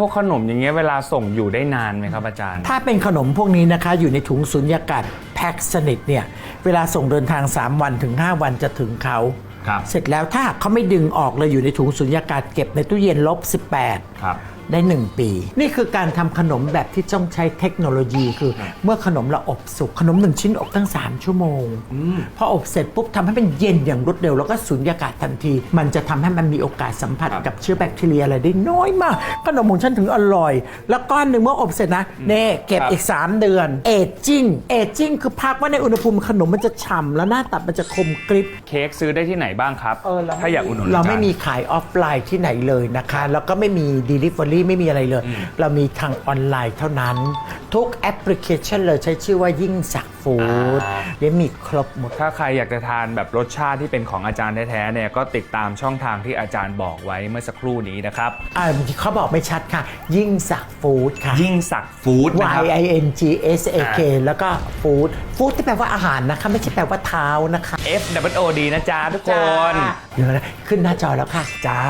พวกขนมอย่างเงี้ยเวลาส่งอยู่ได้นานไหมครับอาจารย์ ถ้าเป็นขนมพวกนี้นะคะอยู่ในถุงสุญญากาศแพ็คสนิทเนี่ยเวลาส่งเดินทาง 3 วันถึง 5 วันจะถึงเขาครับเสร็จแล้วถ้าหากเขาไม่ดึงออกเลยอยู่ในถุงสุญญากาศเก็บในตู้เย็นลบ 18 ครับ ได้ 1 ปี นี่คือการทำขนมแบบที่ต้องใช้เทคโนโลยีคือเมื่อขนมเราอบสุกขนมหนึ่งชิ้นอบตั้ง 3 ชั่วโมงพออบเสร็จปุ๊บทำให้มันเย็นอย่างรวดเร็วแล้วก็สุญญากาศทันที มันจะทำให้มันมีโอกาสสัมผัสกับเชื้อแบคทีเรียอะไรได้น้อยมาก ขนมของฉันถึงอร่อย แล้วก้อนหนึ่งเมื่ออบเสร็จนะเน่เก็บครับ อีก 3 เดือนเอจจิ้งเอจจิ้งคือพักไว่าในอุณหภูมิขนมมันจะฉ่ำแล้วหน้าตัดมันจะคมกริบ เค้กซื้อได้ที่ไหนบ้างครับเออเราถ้าอยากอุดหนุนเราไม่อจย์มีขายออฟไลน์ที่ไหนเลยนะคะ แล้วก็ไม่มี Delivery ไม่มีอะไรเลย เรามีทางออนไลน์เท่านั้น ทุกแอปพลิเคชันเลยใช้ชื่อว่ายิ่งสักฟู้ดอ่าเดี๋ยวมีครบหมด ถ้าใครอยากจะทานแบบรสชาติที่เป็นของอาจารย์แท้ๆเนี่ยก็ติดตามช่องทางที่อาจารย์บอกไว้เมื่อสักครู่นี้นะครับอ่าเขาบอกไม่ชัดค่ะ ยิ่งสักฟู้ดค่ะ ยิ่งสักฟู้ดนะค Y รับ I N G S A K แล้วก็ฟู้ดฟู้ดที่แปลว่าอาหารนะคะ ไม่ใช่แปลว่าเท้านะคะ F W O D นะจ๊ะทุกคน จ้าเดี๋ยวนะขึ้นหน้าจอแล้วค่ะ จ้า